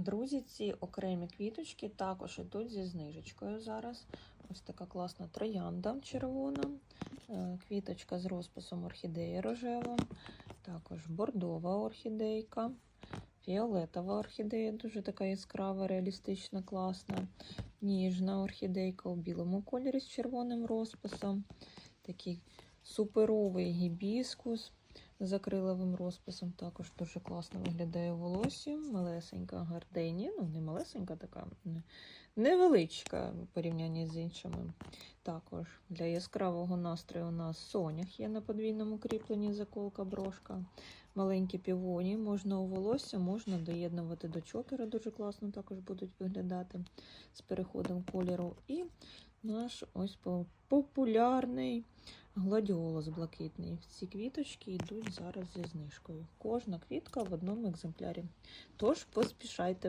Друзі, ці окремі квіточки також йдуть зі знижечкою зараз. Ось така класна троянда червона, е, квіточка з розписом орхідеї рожева, також бордова орхідейка, фіолетова орхідея, дуже така яскрава, реалістична, класна, ніжна орхідейка у білому кольорі з червоним розписом, такий суперовий гібіскус з розписом. Також дуже класно виглядає у волосі. Малесенька гардені. Ну, не малесенька така, невеличка в порівнянні з іншими. Також для яскравого настрою у нас сонях є на подвійному кріпленні заколка брошка. Маленькі півоні можна у волосся, можна доєднувати до чокера, дуже класно також будуть виглядати з переходом кольору. І наш ось популярний гладіолус блакитний. Ці квіточки йдуть зараз зі знижкою. Кожна квітка в одному екземплярі. Тож поспішайте.